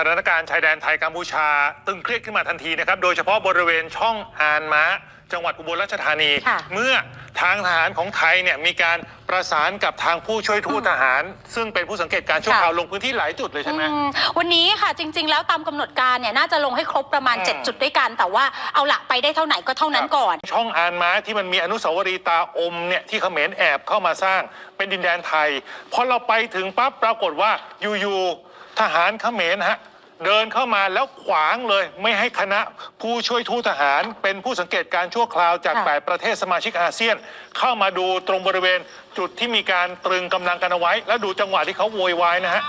สถานการณ์ชายแดนไทยกัมพูชา ตึงเครียดขึ้นมาทันทีนะครับ โดยเฉพาะบริเวณช่องอานม้าจังหวัดอุบลราชธานีค่ะเมื่อทางทหารของไทยเนี่ยมีการประสานกับทางผู้ช่วยทูตทหาร ซึ่งเป็นผู้สังเกตการณ์ชั่วคราวลงพื้นที่หลายจุดเลยใช่ไหมอืมวันนี้ค่ะจริง ๆ แล้วตามกำหนดการเนี่ยน่าจะลงให้ครบประมาณอืม7จุดด้วยกัน แต่ว่าเอาละไปได้เท่าไหนก็เท่านั้นก่อน ช่องอานม้าที่มันมีอนุสาวรีย์ตาอมเนี่ยที่เขมรแอบเข้ามาสร้างเป็นดินแดนไทยพอเราไปถึงปั๊บปรากฏว่าอยู่ๆทหารเขมรฮะ เดินเข้ามาแล้วขวางเลย ไม่ให้คณะผู้ช่วยทูตทหาร เป็นผู้สังเกตการณ์ชั่วคราวจากค่ะ แปดประเทศสมาชิกอาเซียน เข้ามาดูตรงบริเวณจุดที่มีการตรึงกำลังกันเอาไว้ แล้วดูจังหวะที่เขาโวยวายนะฮะ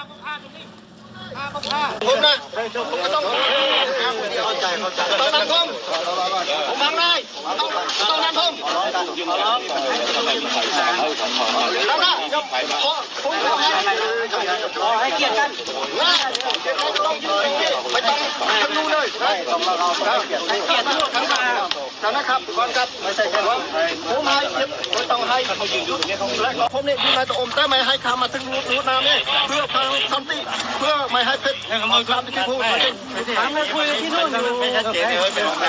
ผมนะผมก็ต้องเข้าใจเข้าใจตอนนั้นผมผมฟังได้ต้อนนั้นผมแล้วนะขอผมขอให้เกียรติกันนะไม่ต้องไม่ต้องดูเลยให้เกียรติทั้ง ทั้งมานะครับก่อนครับไม่ใช่แค่ว่าผมให้ไม่ต้องให้เขายืนยุดและผมเนี่ยอยู่ในตะอมแต่ไม่ให้ข้ามาถึงรูรูน้ำเนี่ยเพื่อพาสันติเพื่อไม่ให้เพชรมาคำที่พูดถามมาคุยที่นู่นอยู่ไม่ชัดเจนเลยเป็นใคร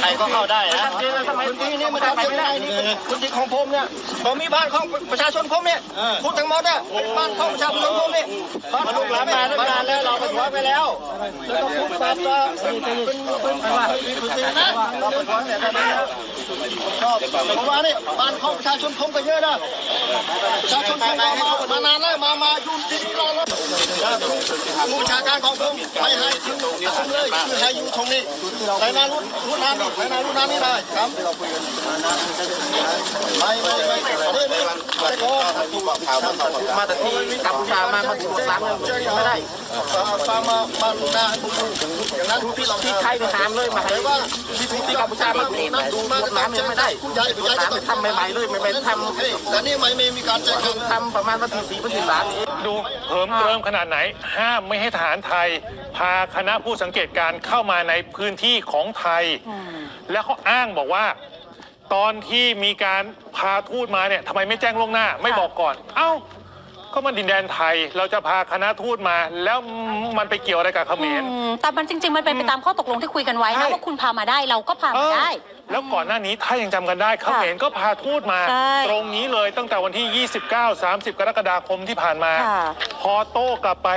ใครก็เข้าได้นะพื้นที่นี้มันทำไม่ได้นี่พื้นที่ของผมเนี่ยผมมีบ้านของประชาชนผมเนี่ยพูดทั้งหมดเนี่ยเป็นบ้านของประชาชนผมเนี่ยบ้านลูกหลานมาตั้งนานแล้วเราไปขอไปแล้วแล้วก็พูดตามว่าเป็นเป็นเป็นพื้นที่นะเราไปขอเนี่ยได้ไหมผมว่านี่บ้านของประชาชนผมก็เยอะนะประชาชนผมมามานานแล้วมามาอยู่ที่นี่รอแล้ว ผู้ชาการของผมไม่ให้ถึงผมเลยคือให้อยู่ตรงนี้ในนารุ่นรุ่นน้ำนี่ในนารุ่นน้ำนี่ได้ครับไม่ไม่ไม่นี่นี่ไม่ก็มาแต่ที่กัมพูชามามาถูกน้ำไม่ได้ฟามามาลูนาอย่างนั้นที่เราที่ไทยไปหามเลยมาให้ว่าที่ที่กัมพูชามาดูน้ำดูมาน้ำไม่ได้คุณยายคุณยายจะทำใหม่ๆเลยไม่ไม่ทำแต่นี่ไม่ไม่มีการแจ้งทำประมาณวันที่สี่วันที่สามดูเหิมเกริมขนาดไหน ห้ามไม่ให้ทหารไทย พาคณะผู้สังเกตการณ์เข้ามาในพื้นที่ของไทย แล้วเขาอ้างบอกว่า ตอนที่มีการพาทูตมาเนี่ยทำไมไม่แจ้งล่วงหน้า ไม่บอกก่อน เอ้า ก็มันดินแดนไทยเราจะพาคณะทูตมา แล้วมันไปเกี่ยวอะไรกับเขมร อืมแต่มันจริง ๆ มันเป็นไปตามข้อตกลงที่คุยกันไว้ใช่ นะว่าคุณพามาได้เราก็พาเอมาอได้ แล้วก่อนหน้านี้ถ้ายังจำกันได้เขมรก็พาทูตมา ใช่ตรงนี้เลยตั้งแต่วันที่ 29 30 กรกฎาคมที่ผ่านมา ค่ะ พอโต้กลับไป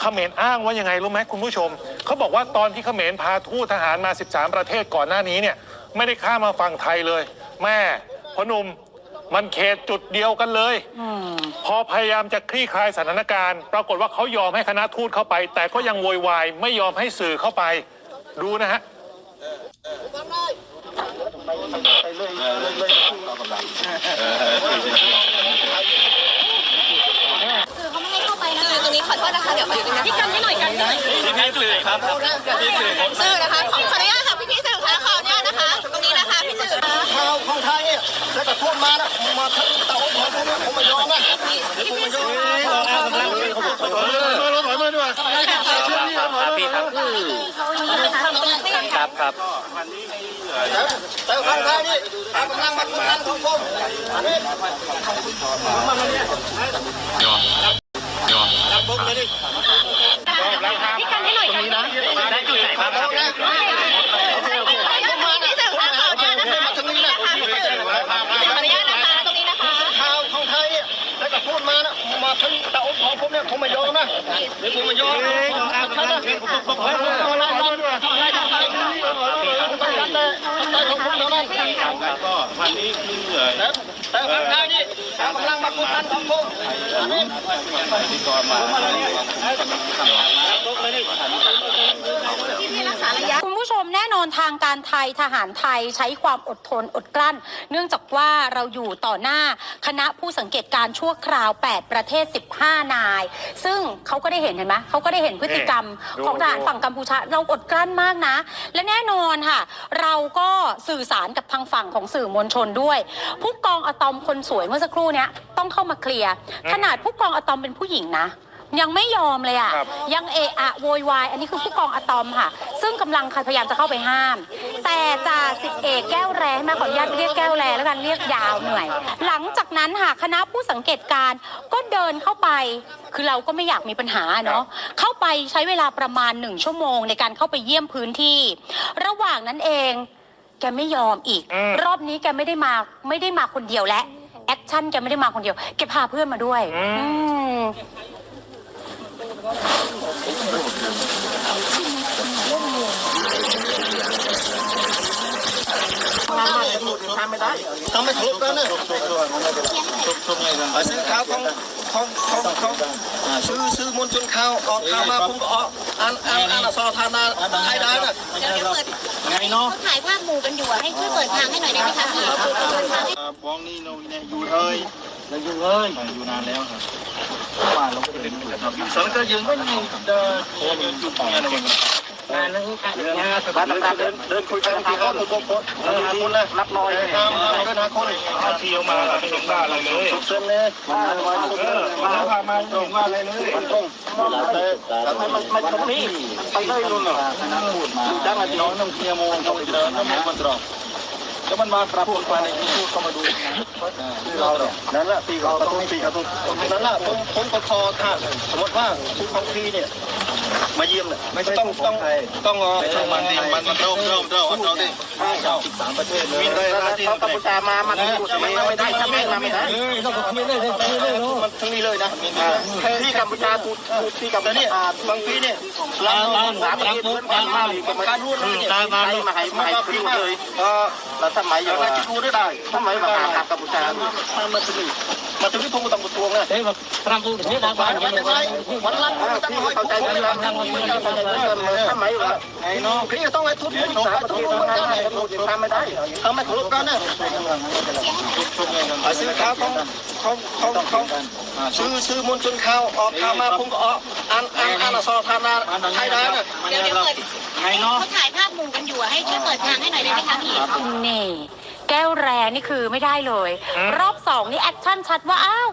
เขมรอ้างว่ายังไงรู้ไหมคุณผู้ชม เขาบอกว่าตอนที่เขมรพาทูตทหารมา 13 ประเทศก่อนหน้านี้เนี่ยไม่ได้ข้ามมาฝั่งไทยเลย แม่พอหนุ่มมันเขตจุดเดียวกันเลย อืม พอพยายามจะคลี่คลายสถานการณ์ ปรากฏว่าเขายอมให้คณะทูตเข้าไป แต่ก็ยังโวยวายไม่ยอมให้สื่อเข้าไป ดูนะฮะ สื่อเขาไม่ให้เข้าไปนะคะตรงนี้ขอโทษนะคะเดี๋ยวขออยู่ตรงนี้พี่กันให้หน่อยกันให้หน่อยพี่พี่สื่อครับพี่สื่อผมสื่อนะคะขออนุญาตค่ะพี่พี่สื่อคะขออนุญาตนะคะ ตรงนี้นะคะพี่สื่อข่าวของไทยเนี่ยแล้วก็พูดมานะมาทั้งเต่าหัวผมเนี่ยผมไม่ยอมนะพี่พี่พี่สื่อเราถอยมาด้วยเชื่ ครับครับแต่ของไทยนี่กำลังมันกำลังของผมอันนี้รับผมเลยดิพี่กันให้หน่อยกันนะได้จุดไหนครับผมนะผมมาเนี่ยผมมาหาเจอผมมาทางนี้นะขออนุญาตนะคะตรงนี้นะคะข่าวของไทยเนี่ยแล้วก็พูดมานะมาทั้งเต่าของผมเนี่ยผมไม่ยอมนะเดี๋ยวผมไม่ยอมฉันนะผมไล่ไล่ด้วยไล่ไล่ ต้องการได้ได้ของผมเท่านั้นก็วันนี้คือแต่แต่ของไทยนี่กำลังมาพูดกันของผมอันนี้ที่ก่อนมาพี่พี่รักษาระยะ แน่นอนทางการไทยทหารไทยใช้ความอดทนอดกลั้น เนื่องจากว่าเราอยู่ต่อหน้าคณะผู้สังเกตการณ์ชั่วคราว 8 ประเทศ 15 นาย ซึ่งเขาก็ได้เห็นเห็นไหมเขาก็ได้เห็นพฤติกรรมดูของทหารดูฝั่งกัมพูชาเราอดกลั้นมากนะ และแน่นอนค่ะ เราก็สื่อสารกับทางฝั่งของสื่อมวลชนด้วย ผู้กองอะตอมคนสวยเมื่อสักครู่เนี้ยต้องเข้ามาเคลียร์ขนาดผู้กองอะตอมเป็นผู้หญิงนะ ยังไม่ยอมเลยอะ ครับ ยังเอะอะโวยวาย อันนี้คือผู้กองอะตอมค่ะ ซึ่งกำลังพยายามจะเข้าไปห้าม แต่แต่จ่าสิบเอกแก้วแรมาขออนุญาตเรียกแก้วแรแล้วกันเรียกยาวเหนื่อย หลังจากนั้นค่ะคณะผู้สังเกตการณ์ก็เดินเข้าไป คือเราก็ไม่อยากมีปัญหาเนาะ เข้าไปใช้เวลาประมาณหนึ่งชั่วโมงในการเข้าไปเยี่ยมพื้นที่ ระหว่างนั้นเอง แกไม่ยอมอีก อืม รอบนี้แกไม่ได้มาไม่ได้มาคนเดียวและแอคชั่นแกไม่ได้มาคนเดียวแกพาเพื่อนมาด้วยอืม ทำไม่ได้ทำไม่ทะลุกันเนี่ยซื้อข้าวของของของของซื้อซื้อมวลชนข้าวออกข้าวมาผมก็ออกอ่านอ่านอ่านอักษรธานาไทยได้น่ะเดี๋ยวเดี๋ยวเปิดไงเนาะถ่ายภาพหมู่กันอยู่ให้ช่วยเปิดทางให้หน่อยได้ไหมคะพี่บ้องนี่เราเนี่ยอยู่เลย เราอยู่เลย อยู่นานแล้วครับบ้านเราก็เป็นอยู่ครับสารก็ยังไม่มีเดินโอ้มีจุดงานอะไรงานนั้นงานสถานการเดินเดินคุยกันทีก็คือพวกคนเดินหาคนเลยรับน้อยตามเดินหาคนถ้าเที่ยวมาเราไม่เห็นว่าอะไรเลยเส้นเลยมามาพามาไม่เห็นว่าอะไรเลยตรงมันมันมันตรงนี้ไปเลยนู่นเหรอจ้างอาจน้องน้องเทียวโมงต้องเดินน้ำมันตรอก แล้วมันมาปรับปรุงภายในที่พูดเข้ามาดูนั่นแหละปีเขาตรงปีเขาตรงนั่นแหละผมผมก็คอถ้าสมมติว่าชุดของพี่เนี่ย มาเยี่ยมเนี่ยไม่ต้องต้องต้องรอมันนี่มันมันเริ่มเริ่มเริ่มวันเราดิสิบสามประเทศเลยมีเลยนะที่กัมพูชามามาถึงไม่ไม่ได้ถ้าไม่มาไม่ได้ต้องมีเลยมันทั้งนี้เลยนะที่กัมพูชาพูดที่กัมพูชาบางปีเนี่ยเราสามประเทศเหมือนกันมาการรู้เลยเนี่ยมามาให้มาให้พิ้งเลยก็เราสมัยอย่างไรคิดดูได้ได้สมัยมาหากัมพูชามามาถึงนี่มาถึงที่ผมก็ต้องมาทวงนะวันละตั้งร้อยเข้าใจกันแล้วทำไมวะไอ้น้องพี่ต้องให้ทุบทุบสามทุบมันได้ทำไม่ได้ทำไม่ถูกกันนะซื้อข้าวของของของของซื้อซื้อมวลชนข้าวออกข้าวมาผมก็ออกอ่านอ่านอ่านอักษรธานาไทยได้น่ะเดี๋ยวเดี๋ยวเปิดเขาถ่ายภาพหมู่กันอยู่อะให้ช่วยเปิดทางให้หน่อยได้ไหมคะพี่นี่แก้วแรนี่คือไม่ได้เลย รอบสองนี่แอคชั่นชัดว่าอ้าว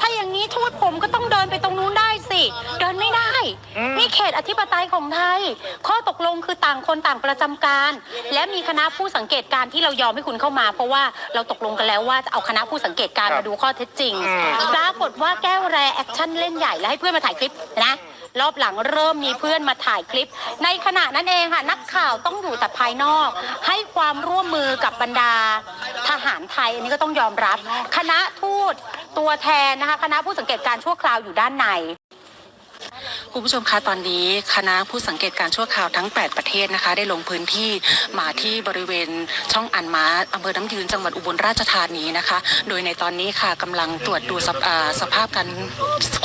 ถ้าอย่างนี้ทูตผมก็ต้องเดินไปตรงนู้นได้สิ เดินไม่ได้ นี่เขตอธิปไตยของไทย ข้อตกลงคือต่างคนต่างประจำการ และมีคณะผู้สังเกตการณ์ที่เรายอมให้คุณเข้ามา เพราะว่าเราตกลงกันแล้วว่าจะเอาคณะผู้สังเกตการณ์ครับมาดูข้อเท็จจริงอืมปรากฏว่าแก้วแรแอคชั่นเล่นใหญ่แล้วให้เพื่อนมาถ่ายคลิปนะ รอบหลังเริ่มมีเพื่อนมาถ่ายคลิป ในขณะนั้นเองค่ะ นักข่าวต้องอยู่แต่ภายนอก ให้ความร่วมมือกับบรรดาทหารไทย อันนี้ก็ต้องยอมรับ คณะทูตตัวแทนนะคะ คณะผู้สังเกตการณ์ชั่วคราวอยู่ด้านใน คุณผู้ชมคะตอนนี้คณะผู้สังเกตการชั่วคราวทั้ง 8 ประเทศนะคะ ได้ลงพื้นที่มาที่บริเวณช่องอันม้าอำเภอน้ำยืนจังหวัดอุบลราชธานีนะคะ โดยในตอนนี้ค่ะกำลังตรวจดูสภาสภาพการ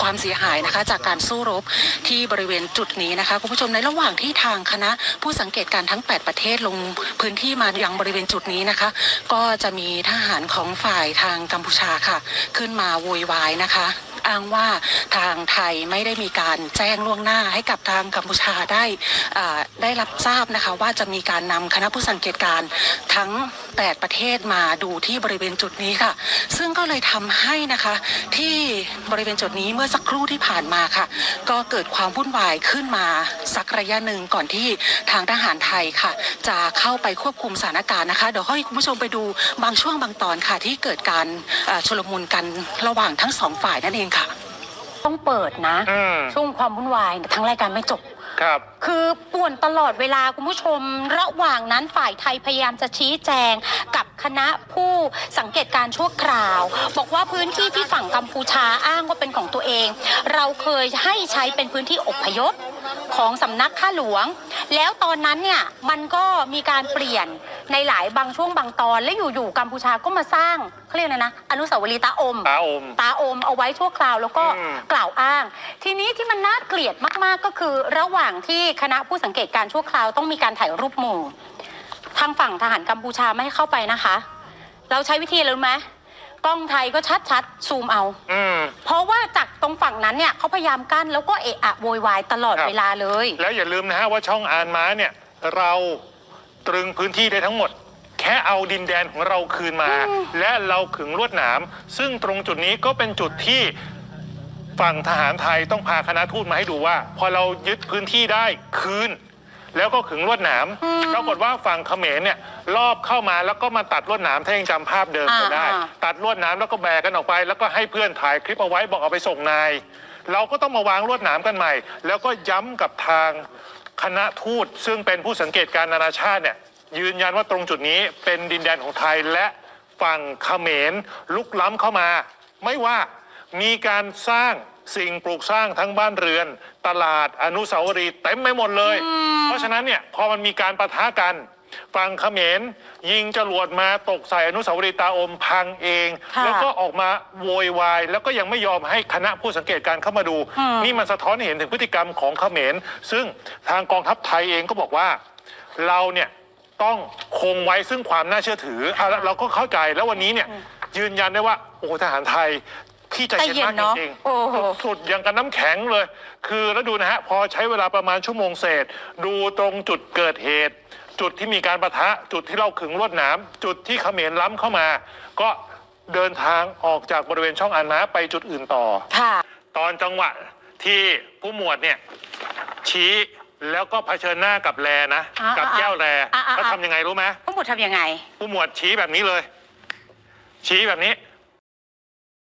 ความเสียหายนะคะ จากการสู้รบที่บริเวณจุดนี้นะคะคุณผู้ชมในระหว่างที่ทางคณะผู้สังเกตการทั้ง 8 ประเทศลงพื้นที่มายังบริเวณจุดนี้นะคะ ก็จะมีทหารของฝ่ายทางกัมพูชาค่ะ ขึ้นมาโวยวายนะคะ อ้างว่าทางไทยไม่ได้มีการแจ้งล่วงหน้าให้กับทางกัมพูชาได้ได้รับทราบนะคะว่าจะมีการนำคณะผู้สังเกตการณ์ทั้ง 8 ประเทศมาดูที่บริเวณจุดนี้ค่ะ ซึ่งก็เลยทำให้นะคะที่บริเวณจุดนี้เมื่อสักครู่ที่ผ่านมาค่ะ ก็เกิดความวุ่นวายขึ้นมาสักระยะหนึ่งก่อนที่ทางทหารไทยค่ะ จะเข้าไปควบคุมสถานการณ์นะคะ เดี๋ยวให้คุณผู้ชมไปดูบางช่วงบางตอนค่ะที่เกิดการชุลมุนกันระหว่างทั้งสองฝ่ายนั่นเองค่ะต้องเปิดนะ อืม ช่วงความวุ่นวายทั้งรายการไม่จบ ครับ คือป่วนตลอดเวลาคุณผู้ชม ระหว่างนั้นฝ่ายไทยพยายามจะชี้แจงกับคณะผู้สังเกตการณ์ชั่วคราว บอกว่าพื้นที่ที่ฝั่งกัมพูชาอ้างว่าเป็นของตัวเอง เราเคยให้ใช้เป็นพื้นที่อพยพ ของสำนักข้าหลวง แล้วตอนนั้นเนี่ยมันก็มีการเปลี่ยนในหลายบางช่วงบางตอน และอยู่ๆกัมพูชาก็มาสร้างเขาเรียกอะไรนะ อนุสาวรีย์ตาอม ตาอม ตาอมเอาไว้ชั่วคราวแล้วก็อืม กล่าวอ้าง ทีนี้ที่มันน่าเกลียดมากๆก็คือ ระหว่างที่คณะผู้สังเกตการณ์ชั่วคราวต้องมีการถ่ายรูปหมู่ ทางฝั่งทหารกัมพูชาไม่ให้เข้าไปนะคะ เราใช้วิธีอะไรรู้ไหม กล้องไทยก็ชัดๆซูมเอา อืม เพราะว่าจากตรงฝั่งนั้นเนี่ยเขาพยายามกั้นแล้วก็เอะอะโวยวายตลอดครับ เวลาเลย แล้วอย่าลืมนะฮะว่าช่องอานม้าเนี่ย เราตรึงพื้นที่ได้ทั้งหมด แค่เอาดินแดนของเราคืนมา และเราขึงลวดหนาม ซึ่งตรงจุดนี้ก็เป็นจุดที่ฝั่งทหารไทยต้องพาคณะทูตมาให้ดูว่า พอเรายึดพื้นที่ได้คืน แล้วก็ขึงลวดหนามปรากฏว่าฝั่งเขมรเนี่ยรอบเข้ามาแล้วก็มาตัดลวดหนามถ้ายังจำภาพเดิมก็ได้อ่าตัดลวดหนามแล้วก็แบกกันออกไป แล้วก็ให้เพื่อนถ่ายคลิปเอาไว้บอกเอาไปส่งนาย เราก็ต้องมาวางลวดหนามกันใหม่ แล้วก็ย้ำกับทางคณะทูตซึ่งเป็นผู้สังเกตการณ์นานาชาติเนี่ยยืนยันว่าตรงจุดนี้เป็นดินแดนของไทยและฝั่งเขมรลุกล้ำเข้ามา ไม่ว่ามีการสร้าง สิ่งปลูกสร้างทั้งบ้านเรือน ตลาดอนุสาวรีย์เต็มไปหมดเลย เพราะฉะนั้นเนี่ยพอมันมีการประทะกันฝั่งเขมรยิงจรวดมาตกใส่อนุสาวรีย์ตาอมพังเอง ค่ะแล้วก็ออกมาโวยวาย แล้วก็ยังไม่ยอมให้คณะผู้สังเกตการณ์เข้ามาดู อืม นี่มันสะท้อนให้เห็นถึงพฤติกรรมของเขมร ซึ่งทางกองทัพไทยเองก็บอกว่า เราเนี่ยต้องคงไว้ซึ่งความน่าเชื่อถืออะแล้วเราก็เข้าใจแล้ววันนี้เนี่ยยืนยันได้ว่าโอ้ทหารไทย พี่ใจเย็นมากใจเย็นเนอะจริงโอ้โห ๆสุดอย่างกับน้ำแข็งเลย คือแล้วดูนะฮะ พอใช้เวลาประมาณชั่วโมงเศษ ดูตรงจุดเกิดเหตุ จุดที่มีการประทะ จุดที่เราขึงลวดหนาม จุดที่เขมรล้ำเข้ามา ก็เดินทางออกจากบริเวณช่องอันม้าไปจุดอื่นต่อ ค่ะ ตอนจังหวะที่ผู้หมวดเนี่ยชี้แล้วก็เผชิญหน้ากับแรนะ อ่ากับแก้วแรอ่าอ่า แล้วทำยังไงรู้ไหมผู้หมวดทำยังไง ผู้หมวดชี้แบบนี้เลย ชี้แบบนี้